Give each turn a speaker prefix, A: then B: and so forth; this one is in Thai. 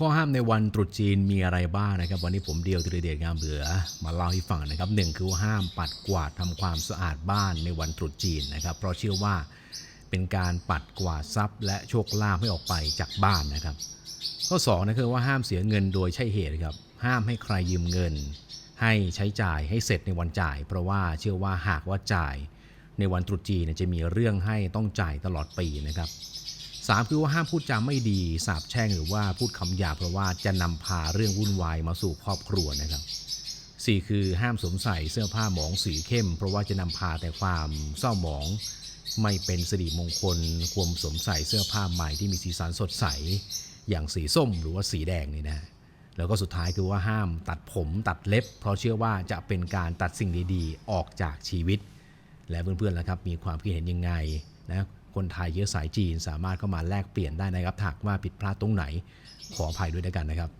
A: ข้อห้ามในวันตรุษจีนมีอะไรบ้างนะครับ วันนี้ผมเดียวธีรเดชงามเหลือมาเล่าให้ฟังนะครับหนึ่งคือว่าห้ามปัดกวาดทำความสะอาดบ้านในวันตรุษจีนนะครับ เพราะเชื่อว่าเป็นการปัดกวาดทรัพย์ และโชคลาภให้ออกไปจากบ้านนะครับ ข้อ2นะคือว่าห้ามเสียเงินโดยใช่เหตุครับห้ามให้ใครยืมเงิน ให้ใช้จ่ายให้เสร็จในวันจ่าย เพราะว่าเชื่อว่าหากว่าจ่ายในวันตรุษจีนจะมีเรื่องให้ต้องจ่ายตลอดปีนะครับ สามคือว่าห้ามพูดจาไม่ดีสาบแช่งหรือว่าพูดคำหยาบเพราะว่าจะนำพาเรื่องวุ่นวายมาสู่ครอบครัวนะครับสี่คือห้ามสวมใส่เสื้อผ้าหมองสีเข้ม เพราะว่าจะนำพาแต่ความเศร้าหมอง ไม่เป็นสิริมงคลควรสวมใส่เสื้อผ้าใหม่ที่มีสีสันสดใส อย่างสีส้มหรือว่าสีแดงนี่นะแล้วก็สุดท้ายคือว่าห้ามตัดผมตัดเล็บ เพราะเชื่อว่าจะเป็นการตัดสิ่งดีๆ ออกจากชีวิต และเพื่อนๆล่ะครับมีความคิดเห็นยังไงนะ คนไทยเยอะสายจีนสามารถเข้ามาแลกเปลี่ยนได้นะครับถ้าหากว่าผิดพลาดตรงไหนขออภัยด้วยแล้วกันนะครับ